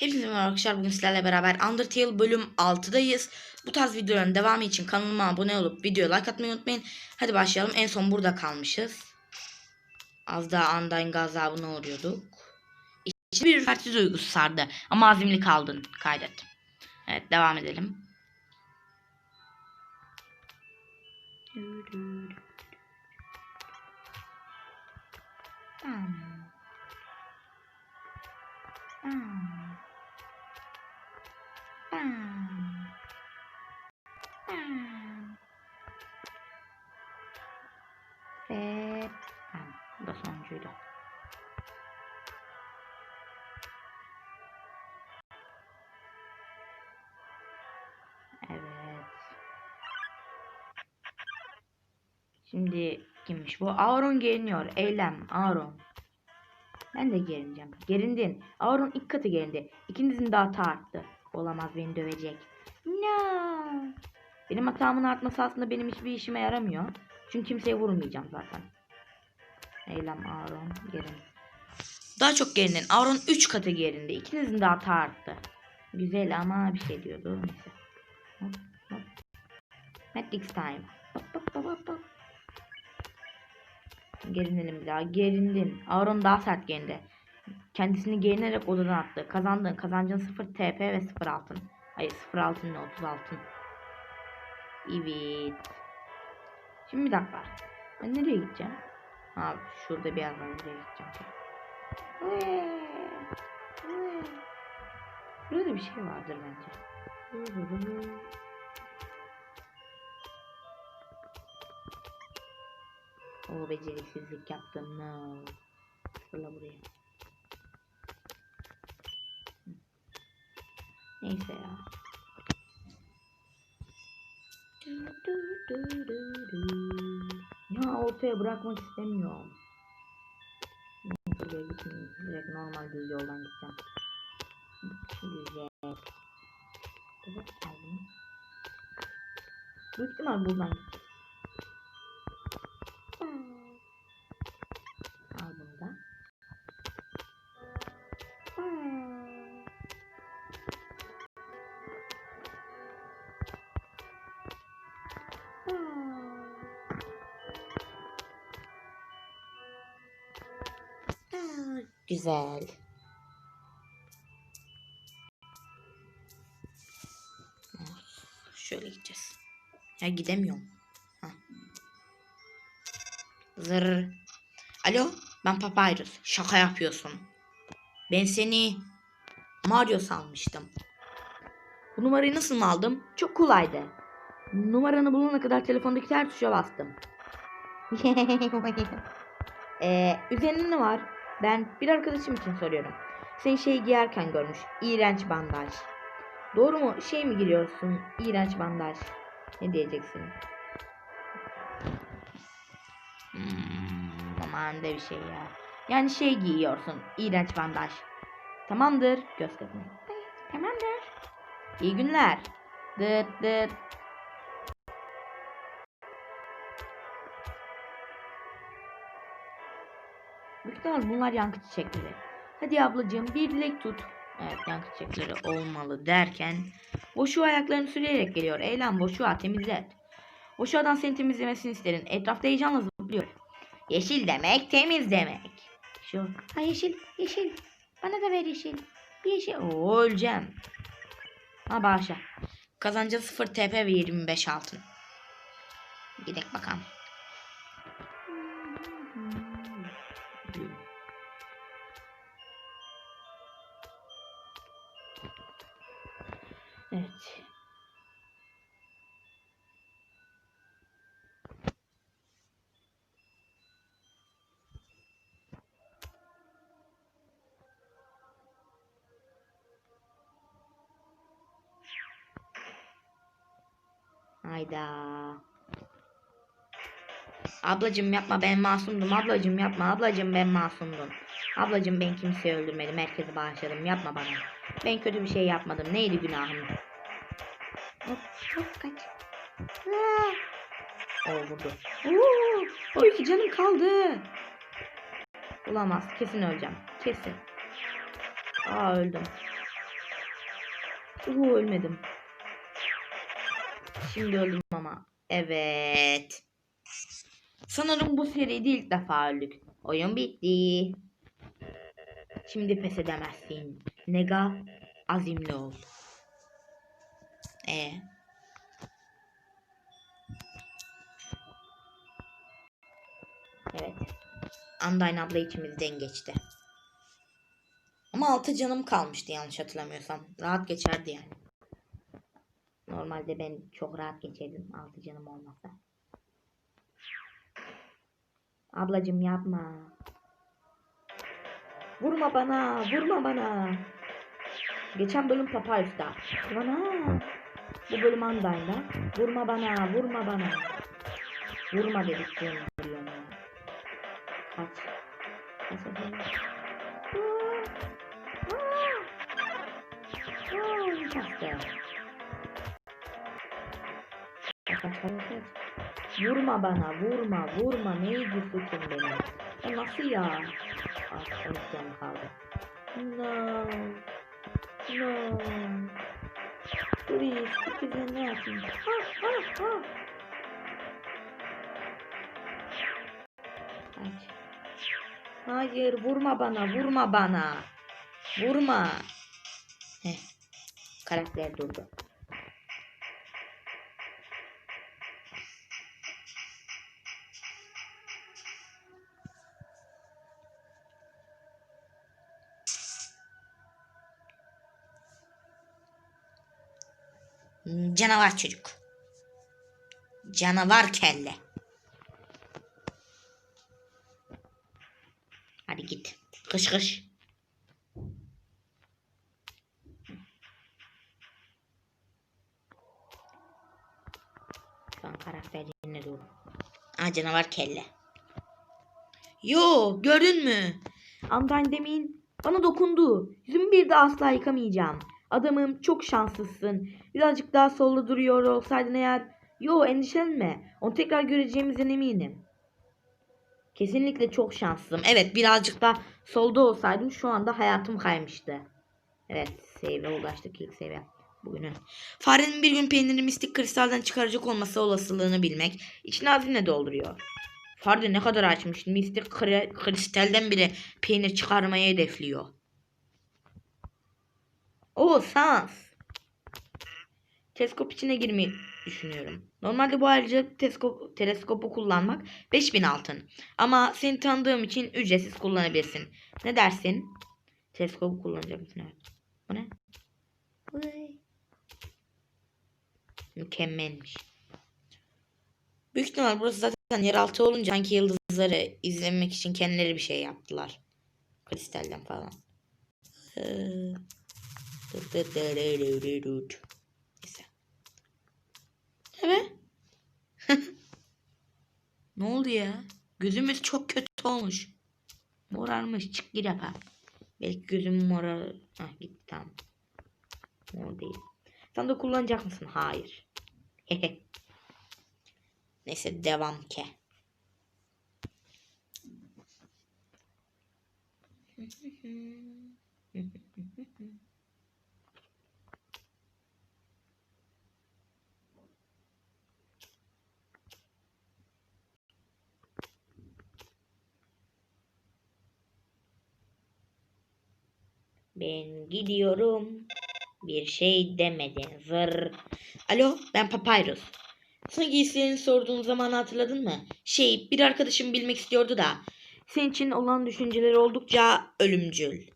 Hepinize merhaba arkadaşlar. Bugün sizlerle beraber Undertale bölüm 6'dayız. Bu tarz videoların devamı için kanalıma abone olup videoya like atmayı unutmayın. Hadi başlayalım. En son burada kalmışız. Az daha Undying gazabına uğruyorduk. İçinde bir ürperti duygusu sardı. Ama azimli kaldın. Kaydet. Evet devam edelim. Hmm. Hmm. Ve hmm. bu da sonuncuydu. Evet. Şimdi kimmiş bu? Auron geriniyor. Eylem. Auron. Ben de gerineceğim. Gerindin. Auron ilk katı gerindi. İkinizin de hata arttı. Olamaz beni dövecek. Benim hatamın artması aslında benim hiçbir işime yaramıyor. Çünkü kimseye vurmayacağım zaten. Eylem Auron gerin. Daha çok gerindin. Auron 3 katı gerindi. İkinizin de hata arttı. Güzel ama bir şey diyordu. Neyse. Hop. Matrix time. Hop, hop, hop, hop, hop. Gerinelim bir daha. Gerindin. Auron daha sert gerindi. Kendisini gerinerek odadan attı. Kazandın. Kazancın 0 TP ve 0 altın. Hayır 0 altın ne 30 altın. Evet. Şimdi bir dakika. Ben nereye gideceğim? Ha şurada bir yer var. Buraya gideceğim. Burada bir şey vardır bence. O beceriksizlik yaptım. No. Fırla buraya. Neyse ya. Ya ortaya bırakmak istemiyorum. Buraya gitmeyeyim. Direkt normal düz yoldan gideceğim. Güzel. Evet aldım. Büyük ihtimal buradan gideceğiz. Güzel. Şöyle gideceğiz. Ya gidemiyorum. Zır. Alo, ben Papyrus. Şaka yapıyorsun. Ben seni Mario sanmıştım. Bu numarayı nasıl aldım? Çok kolaydı. Numaranı bulana kadar telefondaki her tuşa bastım. ee, üzerinde ne var? Ben bir arkadaşım için soruyorum. Seni şey giyerken görmüş. İğrenç bandaj. Doğru mu? Şey mi giriyorsun? İğrenç bandaj. Ne diyeceksin? Hmm, aman de bir şey ya. Yani şey giyiyorsun. İğrenç bandaj. Tamamdır. Göz kırpma. Tamamdır. İyi günler. Dıt dıt. Büyük bunlar yankı çiçekleri. Hadi ablacığım bir dilek tut. Evet yankı çiçekleri olmalı derken Boşu ayaklarını sürüyerek geliyor. Eylem boşuğa temizlet. Boşuğadan seni temizlemesini isterim. Etrafta heyecanla zıplıyor. Yeşil demek temiz demek. Şu. Ha yeşil yeşil. Bana da ver yeşil. Bir yeşil. Oo öleceğim. Ha bağışla. Kazancı 0 TP ve 25 altın. Gidelim bakalım. Hayda. Ablacım yapma ben masumdum. Ablacım yapma. Ablacım ben masumdum. Ablacım ben kimseyi öldürmedim. Herkesi bağışladım. Yapma bana. Ben kötü bir şey yapmadım. Neydi günahım? Hop hop kaç. Aa! O vurdu. Oo, o iki canım kaldı. Olamaz. Kesin öleceğim. Kesin. Aa öldüm. Uhu ölmedim. Şimdi öldüm ama. Evet. Sanırım bu seride ilk defa öldük. Oyun bitti. Şimdi pes edemezsin. Nega azimli ol. E. Evet. Undyne abla içimizden geçti. Ama altı canım kalmıştı yanlış hatırlamıyorsam. Rahat geçerdi yani. Normalde ben çok rahat geçerdim altı canım olmasa. Ablacım yapma. Vurma bana, vurma bana. Geçen bölüm Papyrus'ta. Bana. Bu bölüm Undyne'da. Vurma bana, vurma bana. Vurma dedik ya. Kaç. Kaç. Aa! Aa! Aa, Kastı. Kaç kaç kaç kaç. Vurma bana, vurma, vurma. Neydi suçum benim? Ya nasıl ya? Ah, 12 canım kaldı. No. No. Please, bize ne yapayım? Ha, ha, ha. Kaç. Hayır, vurma bana, vurma bana. Vurma. Heh. Karakter durdu. Canavar çocuk. Canavar kelle. Hadi git. Kış kış. Şu an karakter yerine dur. Aa canavar kelle. Yo gördün mü? Undyne demin bana dokundu. Yüzümü bir de asla yıkamayacağım. Adamım çok şanslısın. Birazcık daha solda duruyor olsaydın eğer. Yo endişelenme. Onu tekrar göreceğimizden eminim. Kesinlikle çok şanslıyım. Evet birazcık da solda olsaydım şu anda hayatım kaymıştı. Evet seviye ulaştık ilk seviye. Bugünün. Farenin bir gün peynirini mistik kristalden çıkaracak olması olasılığını bilmek içini hazine dolduruyor. Fare ne kadar açmış. Mistik kri- kristalden bile peynir çıkarmayı hedefliyor. O sans. Teleskop içine girmeyi düşünüyorum. Normalde bu ayrıca teleskop, teleskopu kullanmak 5000 altın. Ama seni tanıdığım için ücretsiz kullanabilirsin. Ne dersin? Teleskopu kullanacak mısın? Evet. Bu ne? Mükemmelmiş. Büyük ihtimal burası zaten yeraltı olunca sanki yıldızları izlemek için kendileri bir şey yaptılar. Kristalden falan. Ee, Neyse. Evet. ne oldu ya? Gözümüz çok kötü olmuş. Morarmış. Çık gir yapa. Belki gözüm morar. Hah gitti tamam. Mor değil. Sen de kullanacak mısın? Hayır. Neyse devam ke. Ben gidiyorum. Bir şey demedin. Zır. Alo ben Papyrus. Sana giysilerini sorduğun zaman hatırladın mı? Şey bir arkadaşım bilmek istiyordu da. Senin için olan düşünceleri oldukça ölümcül.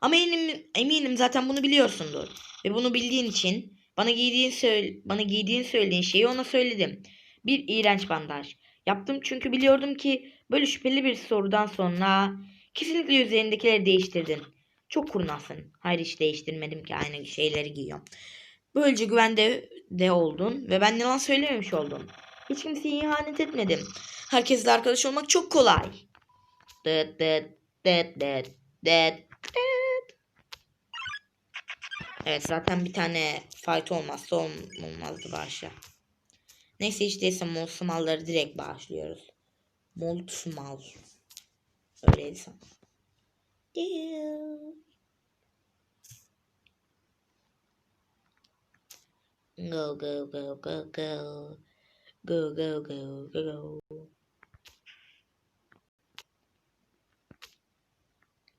Ama eminim, eminim zaten bunu biliyorsundur. Ve bunu bildiğin için bana giydiğin söyle, bana giydiğin söylediğin şeyi ona söyledim. Bir iğrenç bandaj. Yaptım çünkü biliyordum ki böyle şüpheli bir sorudan sonra kesinlikle üzerindekileri değiştirdin. Çok kurnazsın. Hayır hiç değiştirmedim ki aynı şeyleri giyiyorum. Böylece güvende de oldun ve ben yalan söylememiş oldum. Hiç kimseye ihanet etmedim. Herkesle arkadaş olmak çok kolay. Dıt dıt dıt dıt dıt dıt. Evet zaten bir tane fight olmazsa ol- olmazdı başa. Neyse hiç değilse Molsmal'ları direkt bağışlıyoruz. Molsmal. Öyleydi sanırım. Go go go go go. Go go go go go.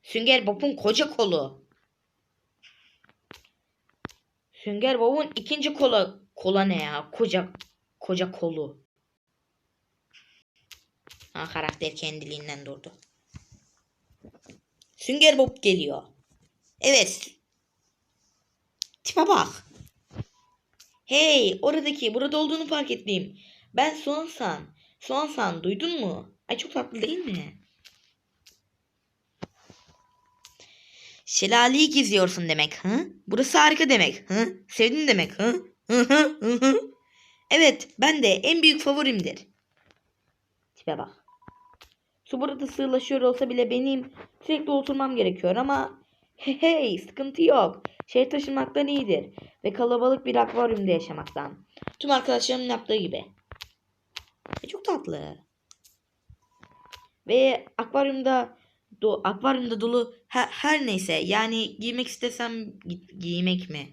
Sünger Bob'un koca kolu. Sünger Bob'un ikinci kola kola ne ya? Koca koca kolu. Ha karakter kendiliğinden durdu. Sünger Bob geliyor. Evet. Tipe bak. Hey oradaki burada olduğunu fark ettim. Ben Sonsan. Sonsan duydun mu? Ay çok tatlı değil mi? Şelaleyi geziyorsun demek. Hı? Burası harika demek. Hı? Sevdin demek. Hı hı hı hı. Evet ben de en büyük favorimdir. Tipe bak. Su burada sığlaşıyor olsa bile benim sürekli oturmam gerekiyor ama hey, sıkıntı yok. Şehir taşınmaktan iyidir ve kalabalık bir akvaryumda yaşamaktan. Tüm arkadaşlarımın yaptığı gibi. E, çok tatlı. Ve akvaryumda do, akvaryumda dolu her, her neyse yani giymek istesem git, giymek mi?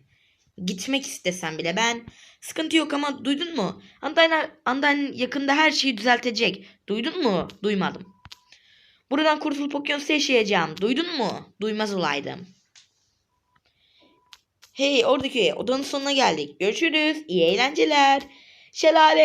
Gitmek istesem bile ben sıkıntı yok ama duydun mu? Andan, Andan yakında her şeyi düzeltecek. Duydun mu? Duymadım. Buradan kurtulup okyanusta yaşayacağım. Duydun mu? Duymaz olaydım. Hey oradaki odanın sonuna geldik. Görüşürüz. İyi eğlenceler. Şelale.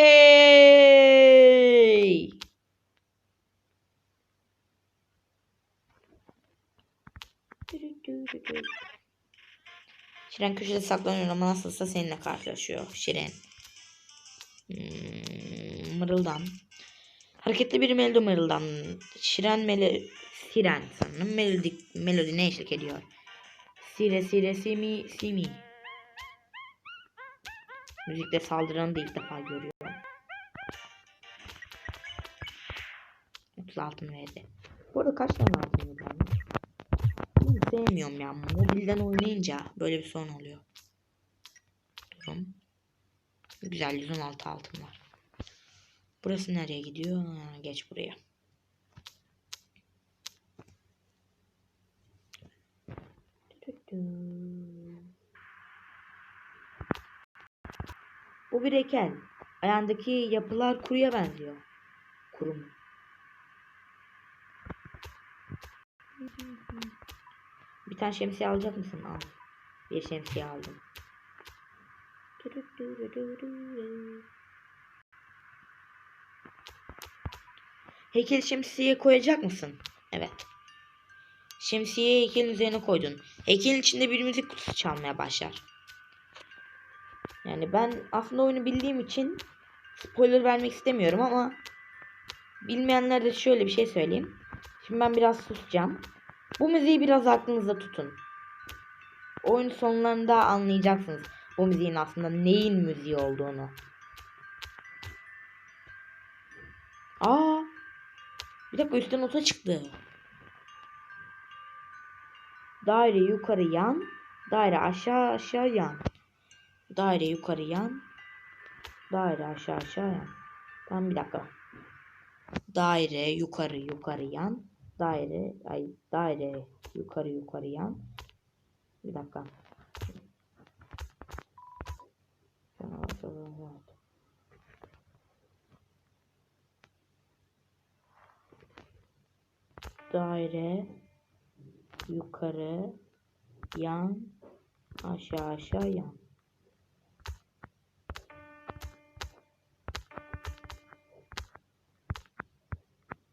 Şiren köşede saklanıyor ama nasılsa seninle karşılaşıyor. Şiren. Hmm, mırıldan. Hareketli bir melodi mırıldan. Şiren mele... Siren sanırım melodi, melodine eşlik ediyor. Sire sire simi simi. Müzikte saldıranı da ilk defa görüyorum. 30 altın verdi. Bu arada kaç tane altın verdi? Sevmiyorum ya. Mobilden oynayınca böyle bir sorun oluyor. Durum. Güzel 116 altın var. Burası nereye gidiyor? Ha, geç buraya. Bu bir heykel. Ayağındaki yapılar kuruya benziyor. Kuru mu? Bir tane şemsiye alacak mısın? Al. Bir şemsiye aldım. Heykel şemsiye koyacak mısın? Evet. Şemsiyeyi heykelin üzerine koydun. Heykelin içinde bir müzik kutusu çalmaya başlar. Yani ben aslında oyunu bildiğim için spoiler vermek istemiyorum ama bilmeyenler de şöyle bir şey söyleyeyim. Şimdi ben biraz susacağım. Bu müziği biraz aklınızda tutun. Oyun sonlarında anlayacaksınız bu müziğin aslında neyin müziği olduğunu. Aa! Bir dakika üstten nota çıktı. Daire yukarı yan, daire aşağı aşağı yan. Daire yukarı yan, daire aşağı aşağı yan. Tamam bir dakika. Daire yukarı yukarı yan, daire ay daire yukarı yukarı yan. Bir dakika. Daire yukarı yan aşağı aşağı yan.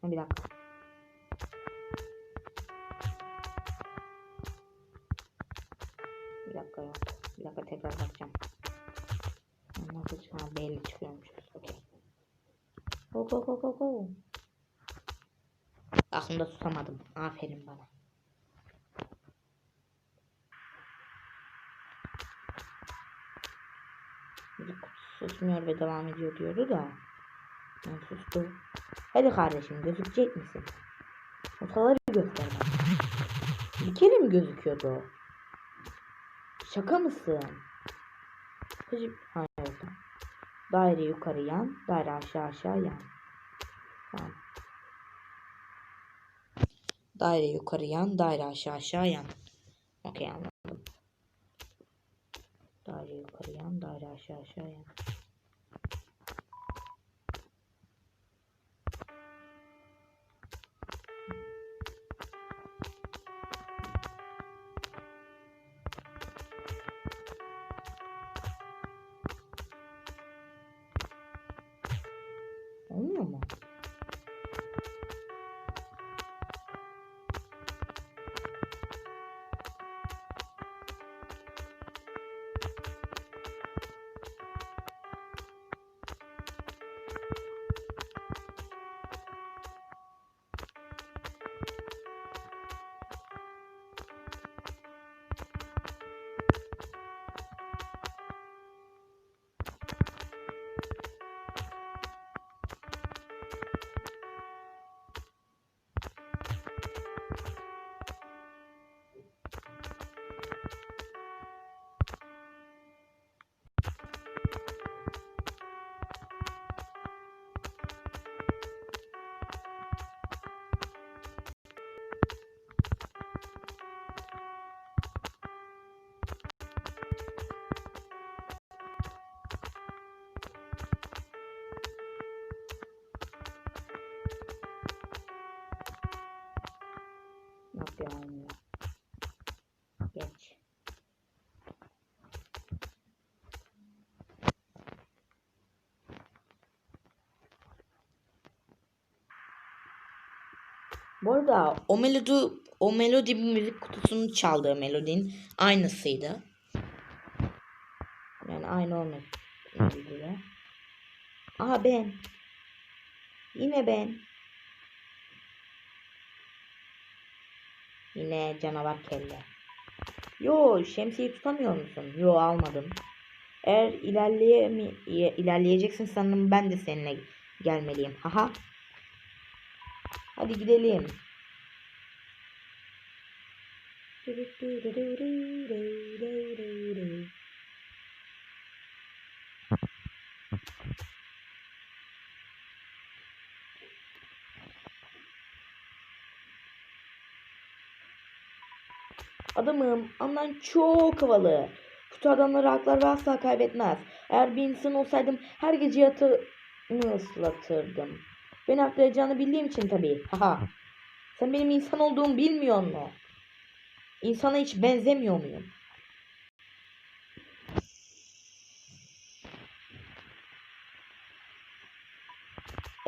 Bir dakika. Bir dakika ya. Bir dakika tekrar bakacağım. Nasıl çıkan belli çıkıyormuş. Okey. Go go go go go. Aslında susamadım. Aferin bana. Müzik susmuyor ve devam ediyor diyordu da. Ben sustu. Hadi kardeşim gözükecek misin? Notaları göster. Bir kere mi gözüküyordu? Şaka mısın? Hacı... Hayır. Daire yukarı yan, daire aşağı aşağı yan. Tamam. Daire yukarı yan, daire aşağı aşağı yan. Okey anladım. Daire yukarı yan, daire aşağı aşağı yan. Olmuyor. Geç. Bu arada o melodi o melodi müzik kutusunun çaldığı melodinin aynısıydı. Yani aynı olmak üzere. Aha ben. Yine ben. Yine canavar kelle. Yo şemsiyeyi tutamıyor musun? Yo almadım. Eğer ilerleye mi ilerleyeceksin sanırım ben de seninle gelmeliyim. Haha. Hadi gidelim. Adamım ondan çok havalı. Kötü adamları haklar asla kaybetmez. Eğer bir insan olsaydım her gece yatağımı ıslatırdım. Beni haklayacağını bildiğim için tabii. Haha. Sen benim insan olduğumu bilmiyor musun? İnsana hiç benzemiyor muyum?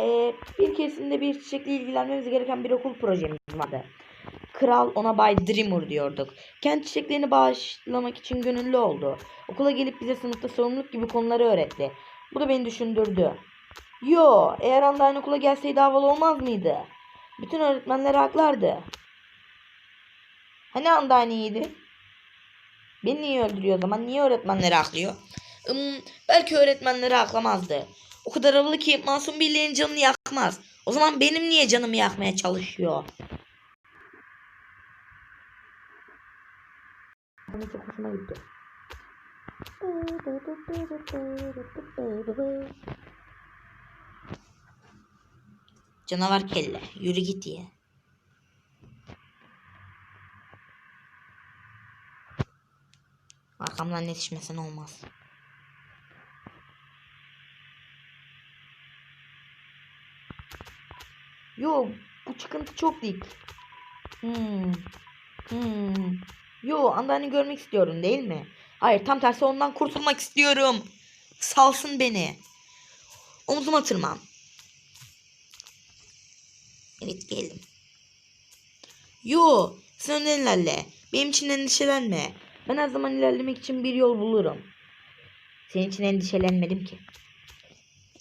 Ee, bir keresinde bir çiçekle ilgilenmemiz gereken bir okul projemiz vardı. Kral ona Bay Dreamer diyorduk. Kent çiçeklerini bağışlamak için gönüllü oldu. Okula gelip bize sınıfta sorumluluk gibi konuları öğretti. Bu da beni düşündürdü. Yo, eğer anda aynı okula gelseydi havalı olmaz mıydı? Bütün öğretmenler haklardı. Hani anda aynı iyiydi? Beni niye öldürüyor o zaman? Niye öğretmenleri aklıyor? Hmm, belki öğretmenleri aklamazdı. O kadar havalı ki masum birliğin canını yakmaz. O zaman benim niye canımı yakmaya çalışıyor? Bana çok hoşuma gitti. Canavar kelle. Yürü git diye. Arkamdan yetişmesen olmaz. Yo bu çıkıntı çok dik. Hmm. Hmm. Yo Andan'ı görmek istiyorum değil mi? Hayır tam tersi ondan kurtulmak istiyorum. Salsın beni. Omzuma tırman. Evet geldim. Yo sen önden ilerle. Benim için endişelenme. Ben her zaman ilerlemek için bir yol bulurum. Senin için endişelenmedim ki.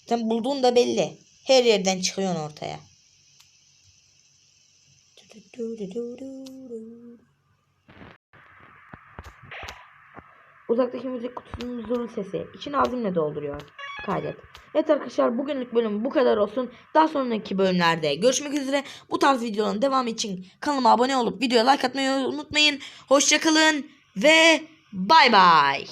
Sen bulduğun da belli. Her yerden çıkıyorsun ortaya. Uzaktaki müzik kutusunun zurul sesi. İçini azimle dolduruyor. Kaydet. Evet arkadaşlar bugünlük bölüm bu kadar olsun. Daha sonraki bölümlerde görüşmek üzere. Bu tarz videoların devamı için kanalıma abone olup videoya like atmayı unutmayın. Hoşçakalın ve bay bay.